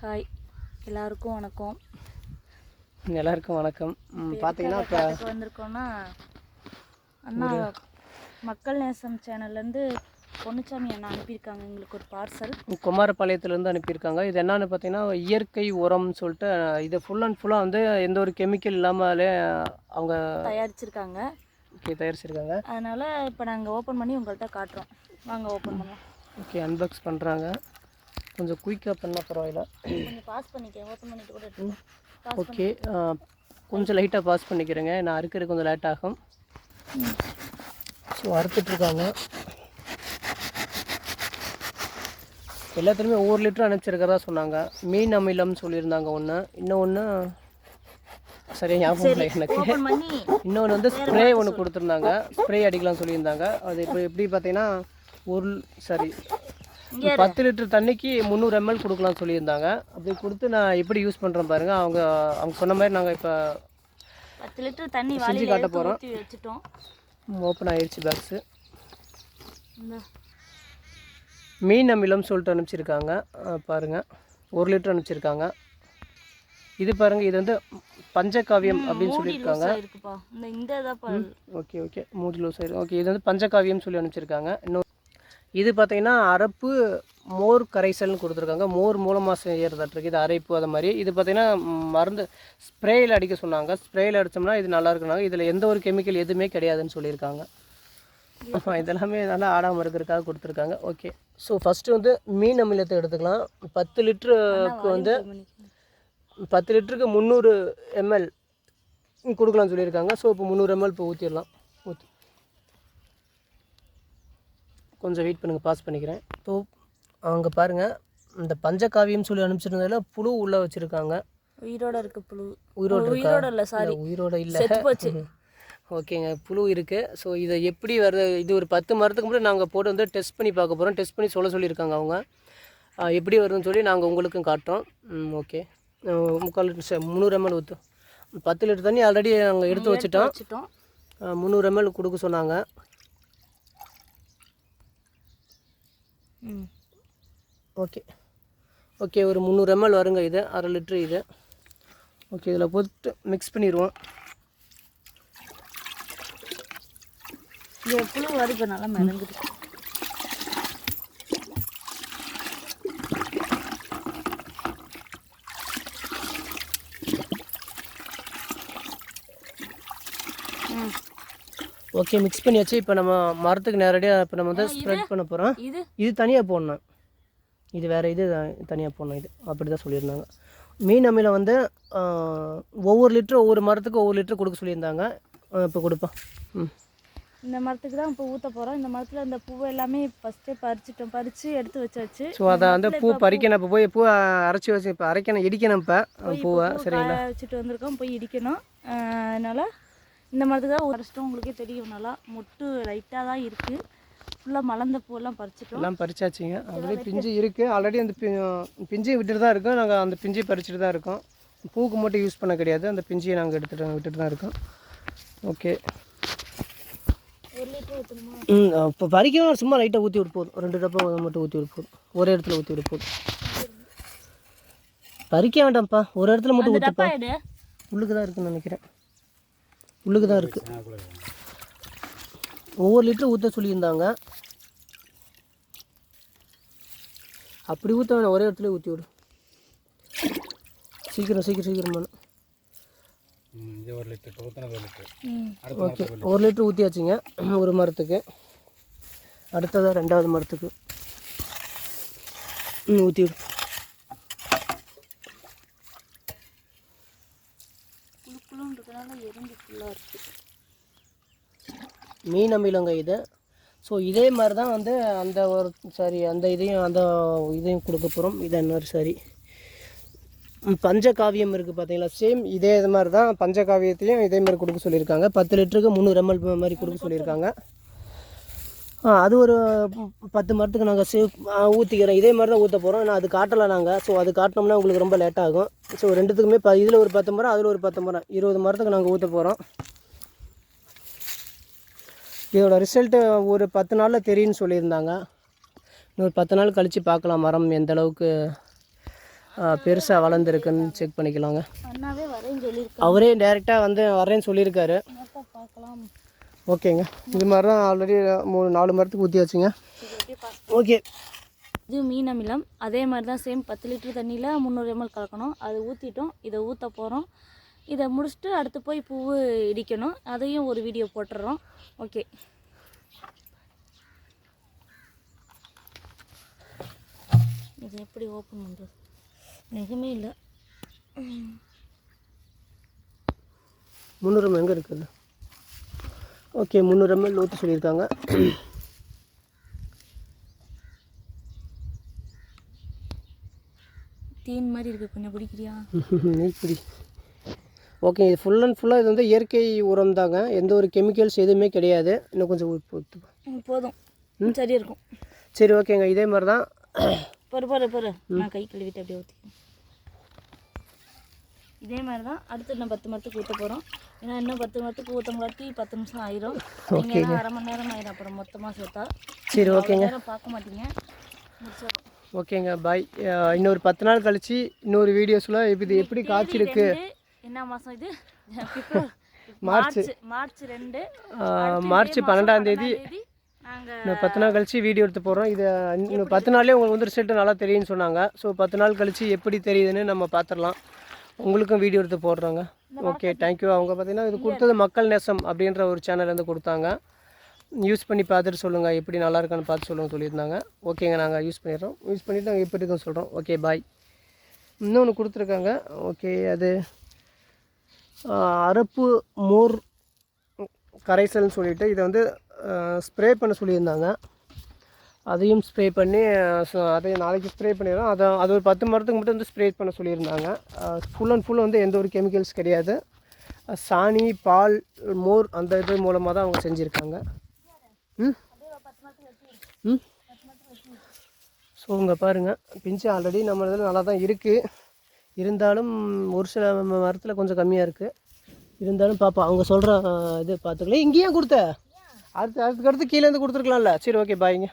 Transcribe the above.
Hi. எல்லாருக்கும் வணக்கம். எல்லாருக்கும் வணக்கம். பார்த்தீங்கன்னா இப்போ வந்திருக்கோம்னா அண்ணா மக்கள் நேசம் சேனல்லேருந்து பொன்னுச்சாமி அண்ணா அனுப்பியிருக்காங்க. எங்களுக்கு ஒரு பார்சல் குமாரபாளையத்துலேருந்து அனுப்பியிருக்காங்க. இது என்னன்னு பார்த்தீங்கன்னா இயற்கை உரம்னு சொல்லிட்டு இது ஃபுல் அண்ட் ஃபுல்லாக வந்து எந்த ஒரு கெமிக்கல் இல்லாமலே அவங்க தயாரிச்சிருக்காங்க. ஓகே தயாரிச்சிருக்காங்க. அதனால் இப்போ நாங்கள் ஓப்பன் பண்ணி உங்கள்கிட்ட காட்டுறோம். வாங்க ஓப்பன் பண்ணலாம். ஓகே அன்பாக்ஸ் பண்ணுறாங்க கொஞ்சம் குயிக்காக பண்ணால் பரவாயில்ல. பாஸ் பண்ணிக்கிறேன் ஓப்பன் பண்ணிட்டு கூட எடுத்துக்கலாம் பாஸ் ஓகே கொஞ்சம் லைட்டாக பாஸ் பண்ணிக்கிறேங்க. நான் அறுக்கிறது கொஞ்சம் லேட் ஆகும். ஸோ அறுத்துட்ருக்காங்க எல்லாத்துலேயுமே ஒவ்வொரு லிட்டர் அனுப்பிச்சிருக்கிறதா சொன்னாங்க. மீன் அமிலம் சொல்லியிருந்தாங்க ஒன்று இன்னொன்று சரியா ஞாபகம் இல்லை எனக்கு. இன்னொன்று வந்து ஸ்ப்ரே ஒன்று கொடுத்துருந்தாங்க. ஸ்ப்ரே அடிக்கலாம் சொல்லியிருந்தாங்க. அது இப்போ எப்படி பார்த்தீங்கன்னா ஒரு சாரி. பத்து லிட்டர் தண்ணிக்கு முந்நூறு எம்எல் கொடுக்கலாம் சொல்லியிருந்தாங்க. அப்படி கொடுத்து நான் எப்படி யூஸ் பண்ணுறேன் பாருங்கள் அவங்க அவங்க சொன்ன மாதிரி நாங்கள் இப்போ பத்து லிட்டர் தண்ணி வாளியில் காட்ட ஊற்றி வச்சுட்டோம். ஓப்பன் ஆயிடுச்சு பாக்ஸு மீன் அமிலம் சொல்லிட்டு அனுப்பிச்சிருக்காங்க. பாருங்க. ஒரு லிட்டர் அனுப்பிச்சிருக்காங்க. இது பாருங்க இது வந்து பஞ்சகாவியம் அப்படின்னு சொல்லியிருக்காங்க. Okay okay. மூடி லூஸ் ஆயிடும் ஓகே இது வந்து பஞ்சகாவியம் சொல்லி அனுப்பிச்சிருக்காங்க. இன்னும் இது பார்த்தீங்கன்னா அரப்பு மோர் கரைசல்னு கொடுத்துருக்காங்க. மோர் மூலமாக செய்யறதாட்டிருக்கு இது அரைப்பு அது மாதிரி. இது பார்த்திங்கன்னா மருந்து ஸ்ப்ரேயில் அடிக்க சொன்னாங்க. ஸ்ப்ரேயில் அடித்தோம்னா இது நல்லா இருக்குனாங்க இதில் எந்த ஒரு கெமிக்கல் எதுவுமே கிடையாதுன்னு சொல்லியிருக்காங்க. இதெல்லாமே நல்லா ஆடாமல் இருக்கிறதுக்காக கொடுத்துருக்காங்க. ஓகே. ஸோ ஃபஸ்ட்டு வந்து மீன் அமிலத்தை எடுத்துக்கலாம். பத்து லிட்டருக்கு வந்து பத்து லிட்டருக்கு முந்நூறு எம்எல் கொடுக்கலாம்னு சொல்லியிருக்காங்க. ஸோ இப்போ முந்நூறு எம்எல் இப்போ ஊற்றிடலாம் ஊற்றி கொஞ்சம் வெயிட் பண்ணுங்கள் பாஸ் பண்ணிக்கிறேன். இப்போ அங்கே பாருங்கள் இந்த பஞ்சகாவியம் சொல்லி அனுப்பிச்சிருந்ததில் புழு உள்ளே வச்சுருக்காங்க. உயிரோட இருக்கு புழு. உயிரோட? உயிரோட இல்லை சாரி உயிரோட இல்லை. போச்சு. ஓகேங்க புழு இருக்குது ஸோ இதை எப்படி வருது இது ஒரு பத்து மரத்துக்கு முன்னாடி நாங்கள் போட்டு வந்து டெஸ்ட் பண்ணி பார்க்க போகிறோம் டெஸ்ட் பண்ணி சொல்ல சொல்லியிருக்காங்க அவங்க. எப்படி வருதுன்னு சொல்லி நாங்கள் உங்களுக்கும் காட்டுறோம். ம் ஓகே முக்கால் லிட்டர் முந்நூறு எம்எல் ஊற்றும் பத்து லிட்டர் தண்ணி ஆல்ரெடி நாங்கள் எடுத்து வச்சுட்டோம். முந்நூறு எம்எல் கொடுக்க சொன்னாங்க. ஓகே. ஓகே ஒரு முந்நூறு எம்எல் வருங்க இது அரை லிட்ரு இது. ஓகே இதில் போட்டு மிக்ஸ் பண்ணிடுவோம். இந்த புழு வருது? நல்லா மிதங்குது ம். ஓகே மிக்ஸ் பண்ணியாச்சு. இப்போ நம்ம மரத்துக்கு நேரடியாக இப்போ நம்ம வந்து ஸ்ப்ரெட் பண்ண போகிறோம் இது? தனியாக போடணும். இது வேறு இது தனியாக போடணும் இது. அப்படி தான் சொல்லியிருந்தாங்க. மீன் அமிலம் வந்து ஒவ்வொரு லிட்டரு ஒவ்வொரு மரத்துக்கு ஒவ்வொரு லிட்டர் கொடுக்க சொல்லியிருந்தாங்க. இப்போ கொடுப்போம். ம். இந்த மரத்துக்கு தான் இப்போ ஊற்ற போகிறோம் இந்த மரத்தில் இந்த பூவை எல்லாமே ஃபஸ்ட்டே பறிச்சிட்டோம். பறித்து எடுத்து வச்சாச்சு. ஸோ அதை வந்து பூ பறிக்கணும். இப்போ போய் பூ அரைச்சி வச்சு இப்போ அரைக்கணும் இடிக்கணும் இப்போ. பூவை பூ சரிங்களா? வச்சுட்டு வந்திருக்கோம். போய் இடிக்கணும். அதனால இந்த மரத்துக்கு தான் பறிச்சிட்டோம் உங்களுக்கே தெரியும் நல்லா மொட்டு லைட்டாக தான் இருக்குது ஃபுல்லாக மலர்ந்த பூவெல்லாம் பறிச்சிட்டோம். எல்லாம் பறிச்சாச்சுங்க. ஆல்ரெடி பிஞ்சு இருக்குது ஆல்ரெடி அந்த பிஞ்சையும் விட்டுட்டு தான் இருக்கோம். நாங்கள் அந்த பிஞ்சையும் பறிச்சுட்டு தான் இருக்கோம். பூக்கு மட்டும் யூஸ் பண்ண கிடையாது. அந்த பிஞ்சையை நாங்கள் எடுத்துட்டு விட்டுட்டு தான் இருக்கோம். ஓகே ம் இப்போ பறிக்கணும் சும்மா லைட்டாக ஊற்றி விட்டு போதும். ரெண்டு டப்பா மட்டும் ஊற்றி விட்டு போதும். ஒரே இடத்துல ஊற்றி விட்டு போதும். பறிக்க வேண்டாம்ப்பா. ஒரு இடத்துல மட்டும் ஊற்றுப்பா உள்ளுக்கு தான் இருக்குன்னு நினைக்கிறேன். உள்ளுக்கு தான் இருக்குது ஒவ்வொரு லிட்டர் ஊற்ற சொல்லியிருந்தாங்க. அப்படி ஊற்ற வேணாம் ஒரே இடத்துல ஊற்றி விடு. சீக்கிரம் சீக்கிரம் சீக்கிரம். ஒரு லிட்டர் ஓகே. ஒரு லிட்டர் ஊற்றியாச்சுங்க ஒரு மரத்துக்கு. அடுத்ததாக ரெண்டாவது மரத்துக்கு. ம் ஊற்றி விடு புழு புழுன்றதுனால ஃபுல்லாக இருக்குது மீன் அமிலங்க இது. ஸோ இதே மாதிரி தான் வந்து அந்த ஒரு சாரி அந்த இதையும் அந்த இதையும் கொடுக்க போகிறோம் இது இன்னொரு சாரி. பஞ்சகாவியம் இருக்குது பார்த்தீங்களா சேம் இதே இது மாதிரி தான் பஞ்சகாவியத்தையும் இதே மாதிரி கொடுக்க சொல்லியிருக்காங்க. பத்து லிட்டருக்கு முந்நூறு எம்எல் மாதிரி கொடுக்க சொல்லியிருக்காங்க. அது ஒரு பத்து மரத்துக்கு நாங்கள் சேவ் ஊற்றிக்கிறோம் இதே மாதிரி தான் ஊற்ற போகிறோம் ஆனால் அது காட்டலை நாங்கள் ஸோ அது காட்டினோம்னா உங்களுக்கு ரொம்ப லேட் ஆகும். ஸோ ரெண்டுத்துக்குமே ப இதில் ஒரு பத்து மரம் அதில் ஒரு பத்து மரம். இருபது மரத்துக்கு நாங்கள் ஊற்ற போகிறோம் இதோட ரிசல்ட்டு ஒரு பத்து நாளில் தெரியும்னு சொல்லியிருந்தாங்க. இன்னொரு பத்து நாள் கழித்து பார்க்கலாம் மரம் எந்த அளவுக்கு பெருசாக வளர்ந்துருக்குன்னு செக் பண்ணிக்கலாங்க. அவரே டைரெக்டாக வந்து வரேன்னு சொல்லியிருக்காரு. ஓகேங்க. இது மாதிரி தான் ஆல்ரெடி மூணு நாலு மரத்துக்கு ஊற்றியாச்சுங்க ஓகே இது மீன் அமிலம். அதே மாதிரி தான் சேம் பத்து லிட்டர் தண்ணியில் முந்நூறு எம்எல் கலக்கணும். அது ஊற்றிட்டோம் இதை ஊற்ற போகிறோம் இதை முடிச்சுட்டு அடுத்து போய் பூவு இடிக்கணும். அதையும் ஒரு வீடியோ போட்டுடுறோம் ஓகே இது எப்படி ஓப்பன் பண்ணுறது நிஜமே இல்லை. முந்நூறு எங்கே இருக்குது? ஓகே முந்நூறு எம்எல் ஊற்றி சொல்லியிருக்காங்க. தேன் மாதிரி இருக்குது கொஞ்சம் பிடிக்கிறியா இப்படி ஓகே இது ஃபுல் அண்ட் ஃபுல்லாக இது வந்து இயற்கை உரம் தாங்க. எந்த ஒரு கெமிக்கல்ஸ் எதுவுமே கிடையாது. இன்னும் கொஞ்சம் போதும். சரியா இருக்கும். சரி ஓகேங்க. இதே மாதிரி தான் பொறு பொறு பொறு. நான் கை கழுவிட்டு அப்படியே ஊற்றிக்கிறேன் இதே மாதிரி தான் அடுத்து இன்னும் பத்து மரத்துக்கு ஊற்ற போகிறோம் ஏன்னா இன்னும் பத்து மரத்துக்கு ஊற்றங்காட்டி பத்து நிமிஷம் ஆயிரும். நீங்கள் அரை மணி நேரம் ஆயிரும் அப்புறம் மொத்தமாக சேர்த்தா. சரி ஓகேங்க. பார்க்க மாட்டீங்க. முடிச்சிடும் ஓகேங்க பாய் இன்னொரு பத்து நாள் கழிச்சு இன்னொரு வீடியோஸில் இது எப்படி காய்ச்சிருக்கு என்ன மாதம் இது? மார்ச். மார்ச் ரெண்டு. மார்ச் பன்னெண்டாம் தேதி. இன்னும் பத்து நாள் கழிச்சு வீடியோ எடுத்து போகிறோம் இது இன்னும் பத்து நாள்லேயே உங்களுக்கு வந்து ரிசல்ட் நல்லா தெரியும்னு சொன்னாங்க. ஸோ பத்து நாள் கழிச்சு எப்படி தெரியுதுன்னு நம்ம பார்த்துடலாம். உங்களுக்கும் வீடியோ எடுத்து போடுறோங்க. ஓகே தேங்க்யூ அவங்க பார்த்தீங்கன்னா இது கொடுத்தது மக்கள் நேசம் அப்படின்ற ஒரு சேனல்லேருந்து கொடுத்தாங்க. யூஸ் பண்ணி பார்த்துட்டு சொல்லுங்கள் எப்படி நல்லா இருக்கான்னு பார்த்து சொல்லுங்க சொல்லியிருந்தாங்க. ஓகேங்க நாங்கள் யூஸ் பண்ணிடுறோம். யூஸ் பண்ணிவிட்டு நாங்கள் எப்படி இருக்குன்னு சொல்கிறோம் ஓகே பாய் இன்னொன்று கொடுத்துருக்காங்க. ஓகே அது அரப்பு மோர் கரைசல்னு சொல்லிட்டு இதை வந்து ஸ்ப்ரே பண்ண சொல்லியிருந்தாங்க. அதையும் ஸ்ப்ரே பண்ணி ஸோ அதை நாளைக்கு ஸ்ப்ரே பண்ணிடுறோம். அதை அது ஒரு பத்து மரத்துக்கு மட்டும் வந்து ஸ்ப்ரே பண்ண சொல்லியிருந்தாங்க. ஃபுல் அண்ட் ஃபுல் வந்து எந்த ஒரு கெமிக்கல்ஸ் கிடையாது. சாணி பால் மோர் அந்த இது மூலமாக தான் அவங்க செஞ்சுருக்காங்க. ம்? ம்? ஸோ இங்கே பாருங்கள் பிஞ்சு ஆல்ரெடி நம்ம இதில் நல்லா தான் இருக்குது இருந்தாலும் ஒரு சில மரத்தில் கொஞ்சம் கம்மியாக இருக்குது இருந்தாலும் பார்ப்போம் அவங்க சொல்கிற இது பார்த்துக்கலாம் இங்கேயும் கொடுத்த. அடுத்து அதுக்கு அடுத்து கீழேருந்து கொடுத்துருக்கலாம்ல. சரி ஓகே பாய்ங்க